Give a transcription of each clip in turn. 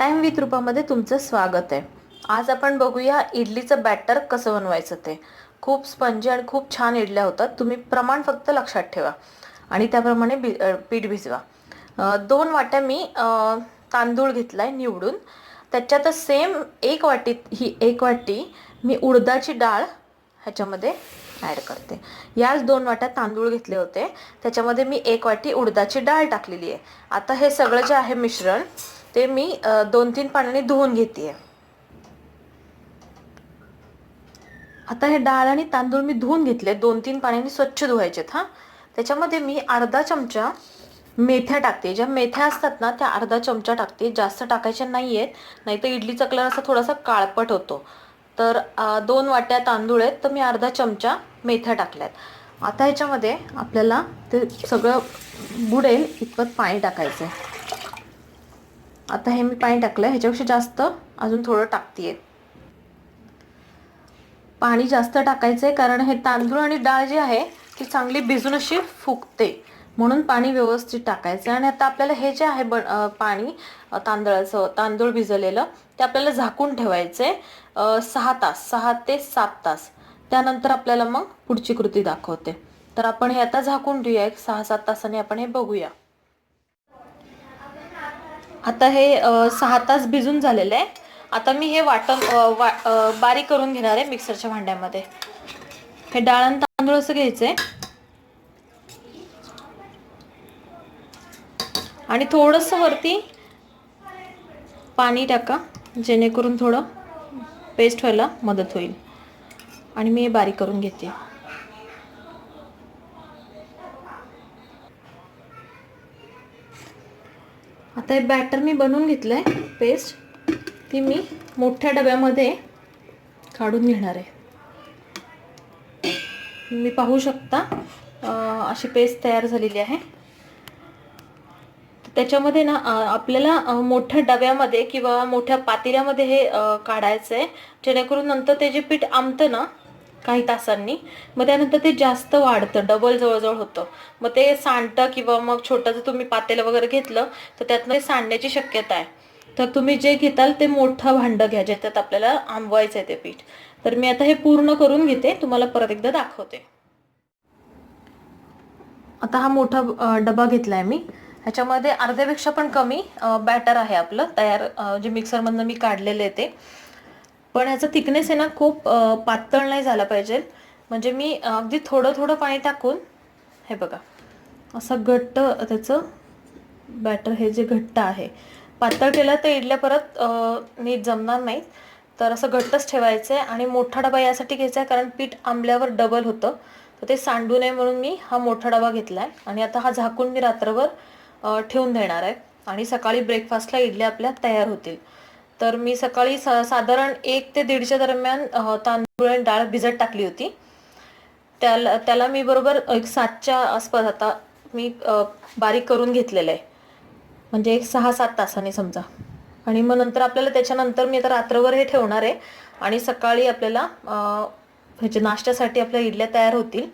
Time with रूपामध्ये तुमचं स्वागत आहे. आज आपण बघूया इडलीचं बॅटर कसं बनवायचं ते. खूप स्पंजी आणि खूप छान इडल्या होतात. तुम्ही प्रमाण फक्त लक्षात ठेवा. आणि त्याप्रमाणे बि पीठ भिजवा. दोन वाट्या मी तांदूळ घेतला आहे निवडून. त्याच्यातच सेम एक वाटी ही एक वाटी मी उडदाची डाळ ह्याच्यामध्ये ॲड करते. याच दोन वाट्या तांदूळ घेतले होते. त्याच्यामध्ये मी एक वाटी उडदाची डाळ टाकलेली आहे. आता हे सगळं जे आहे मिश्रण ते मी दोन तीन पाण्याने धुवून घेते आता हे डाळ आणि तांदूळ मी धुवून घेतले. दोन तीन पाण्याने स्वच्छ धुवायचेत हां. त्याच्यामध्ये मी अर्धा चमचा मेथ्या टाकते. ज्या मेथ्या असतात ना त्या अर्धा चमचा टाकते. जास्त टाकायच्या नाही आहेत नाही तर इडलीचा कलर असा थोडासा काळपट होतो. तर दोन वाट्या तांदूळ आहेत तर मी अर्धा चमचा मेथ्या टाकल्यात. आता ह्याच्यामध्ये आपल्याला ते सगळं बुडेल इतपत पाणी टाकायचं आहे आता हे मी पाणी टाकलं आहे ह्याच्यापेक्षा जास्त अजून थोडं टाकते पाणी जास्त टाकायचं आहे कारण हे तांदूळ आणि डाळ जी आहे ती चांगली भिजून अशी फुगते. म्हणून पाणी व्यवस्थित टाकायचं आणि आता आपल्याला हे जे आहे बन पाणी तांदळाचं तांदूळ भिजवलेलं ते आपल्याला झाकून ठेवायचं आहे सहा तास सहा ते सात तास. त्यानंतर आपल्याला मग पुढची कृती दाखवते. तर आपण हे आता झाकून ठेवूया एक सहा सात तासाने आपण हे बघूया. आता हे सहा तास भिजून झालेलं आहे. आता मी हे वाटण वा बारीक करून घेणार आहे मिक्सरच्या भांड्यामध्ये. हे डाळ आणि तांदूळ असं घ्यायचं. आहे आणि थोडंसं वरती पाणी टाका जेणेकरून थोडं पेस्ट व्हायला मदत होईल. आणि मी हे बारीक करून घेते. आता हे बॅटर मी बनवून घेतलं आहे पेस्ट ती मी मोठ्या डब्यामध्ये काढून घेणार आहे. तुम्ही पाहू शकता अशी पेस्ट तयार झालेली आहे. त्याच्यामध्ये ना आपल्याला मोठ्या डब्यामध्ये किंवा मोठ्या पातेल्यामध्ये हे काढायचं आहे जेणेकरून नंतर ते जे पीठ आमतं ना काही तासांनी. मग त्यानंतर ते जास्त वाढतं डबल जवळजवळ होतं. मग ते सांडतं किंवा मग छोटं जर तुम्ही पातेलं वगैरे घेतलं तर त्यातनं ते सांडण्याची शक्यता आहे. तर तुम्ही जे घेताल ते मोठं भांडं घ्या ज्याच्यात आपल्याला आंबवायचं आहे ते पीठ. तर मी आता हे पूर्ण करून घेते तुम्हाला परत एकदा दाखवते. आता हा मोठा डबा घेतलाय मी. ह्याच्यामध्ये अर्ध्यापेक्षा पण कमी बॅटर आहे आपलं तयार जे मिक्सरमधनं मी काढलेलं आहे ते. पण याचा थिकनेस आहे ना खूप पातळ नाही झाला पाहिजे. म्हणजे मी अगदी थोडं थोडं पाणी टाकून हे बघा असं घट्ट त्याचं बॅटर हे जे घट्ट आहे पातळ केलं तर इडल्या परत नीट जमणार नाहीत. तर असं घट्टच ठेवायचं आहे आणि मोठा डबा यासाठी घ्यायचा आहे कारण पीठ आंबल्यावर डबल होतं. तर ते सांडू नये म्हणून मी हा मोठा डबा घेतला आहे आणि आता हा झाकून मी रात्रभर ठेवून देणार आहे. आणि सकाळी ब्रेकफास्टला इडल्या आपल्या तयार होतील. तर मी सकाळी सा साधारण एक ते दीडच्या दरम्यान तांदूळ आणि डाळ भिजत टाकली होती. त्याला त्याला मी बरोबर एक सातच्या आसपास आता मी बारीक करून घेतलेलं आहे. म्हणजे एक सहा सात तासाने समजा. आणि मग नंतर आपल्याला त्याच्यानंतर मी आता रात्रभर हे ठेवणार आहे. आणि सकाळी आपल्याला म्हणजे ह्याच्या नाश्त्यासाठी आपल्या इडल्या तयार होतील.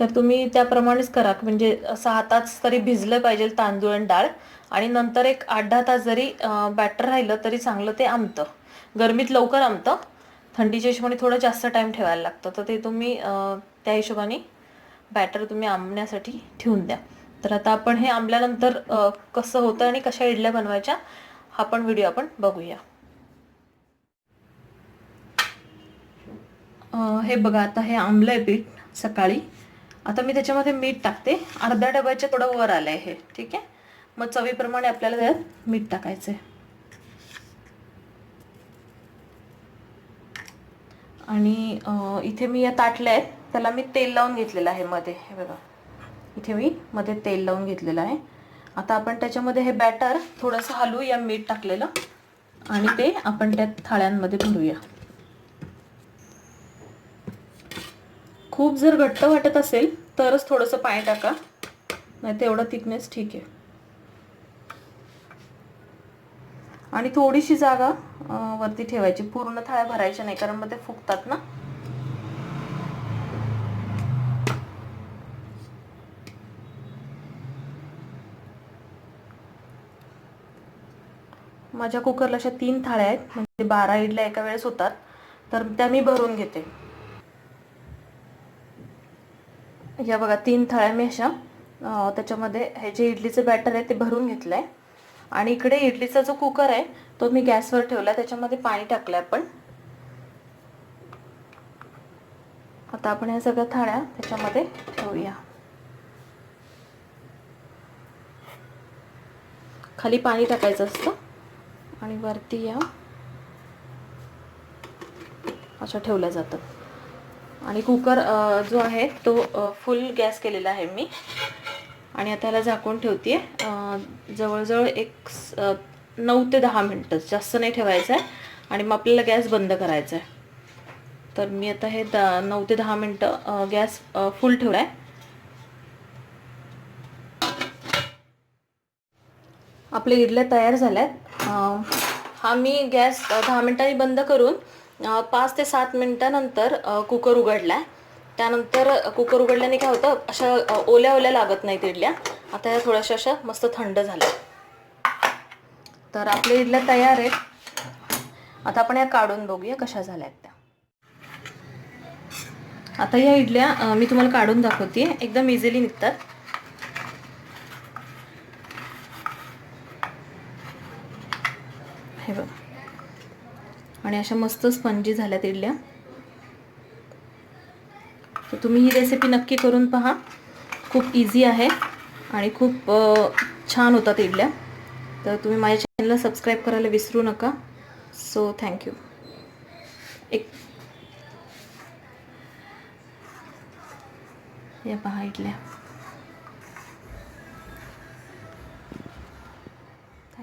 तर तुम्ही त्याप्रमाणेच करा. म्हणजे सहा तास तरी भिजलं पाहिजे तांदूळ आणि डाळ आणि नंतर एक आठ दहा तास जरी बॅटर राहिलं तरी चांगलं ते आमतं. गरमीत लवकर आमतं. थंडीच्या हिशोबाने थोडं जास्त टाईम ठेवायला लागतं. तर ते तुम्ही त्या हिशोबाने बॅटर तुम्ही आंबण्यासाठी ठेवून द्या. तर आता आपण हे आंबल्यानंतर कसं होतं आणि कशा इडल्या बनवायच्या हा पण व्हिडिओ आपण बघूया. हे बघा आता हे आंबलं आहे पीठ सकाळी. आता मी त्याच्यामध्ये मीठ टाकते. अर्ध्या डब्याच्या थोडं वर आलंय हे ठीक आहे? मग चवीप्रमाणे आपल्याला त्यात मीठ टाकायचंय. आणि इथे मी या ताटल्या आहेत त्याला मी तेल लावून घेतलेलं आहे मध्ये. हे बघा. इथे मी मध्ये तेल लावून घेतलेलं आहे. आता आपण त्याच्यामध्ये हे बॅटर थोडंसं हलवूया मीठ टाकलेलं. आणि ते आपण त्या थाळ्यांमध्ये भरूया. खूप जर घट्ट वाटत असेल तरच थोडंसं पाणी टाका. नाही तेवढं थिकनेस ठीक आहे. आणि थोडीशी जागा वरती ठेवायची. पूर्ण थाळ्या भरायच्या नाही कारण मग ते फुगतात ना. माझ्या कुकरला अशा तीन थाळ्या आहेत. म्हणजे बारा इडल्या एका वेळेस होतात. तर त्या मी भरून घेते. या बघा तीन थाळ्या मी अशा त्याच्यामध्ये हे जे इडलीचं बॅटर आहे ते भरून घेतलं आहे आणि इकडे इडलीचा जो कुकर आहे तो मी गॅसवर ठेवला त्याच्यामध्ये पाणी टाकलं आहे आपण. आता आपण या सगळ्या थाळ्या त्याच्यामध्ये ठेवूया. खाली पाणी टाकायचं असतं. आणि वरती या. अशा ठेवल्या जातात. आणि कुकर जो आहे तो फुल गॅस केलेला आहे मी. आणि आता ह्याला झाकून ठेवते जवळजवळ एक नऊ ते दहा मिनटं जास्त नाही ठेवायचं आहे. आणि मग आपल्याला गॅस बंद करायचा आहे. तर मी आता हे द नऊ ते दहा मिनटं गॅस फुल ठेवला आहे आपले इडल्या तयार झाल्यात. आहेत हा मी गॅस दहा मिनटांनी बंद करून पाच ते सात मिनटानंतर कुकर उघडला आहे त्यानंतर कुकर उघडल्याने काय होतं अशा ओल्या ओल्या लागत नाहीत इडल्या. आता या थोड्याशा अशा मस्त थंड झाल्या. तर आपल्या इडल्या तयार आहेत. आता आपण या काढून बघूया कशा झाल्यात त्या. आता या इडल्या मी तुम्हाला काढून दाखवते एकदम इझिली निघतात हे बघ आणि अशा मस्त स्पंजी झाल्यात इडल्या. तर तुम्ही ही रेसिपी नक्की करून पहा. खूप इझी आहे आणि खूप छान होतात इडल्या. तर तुम्ही माझ्या चॅनलला सबस्क्राईब करायला विसरू नका. सो थँक्यू एक या पहा इडल्या.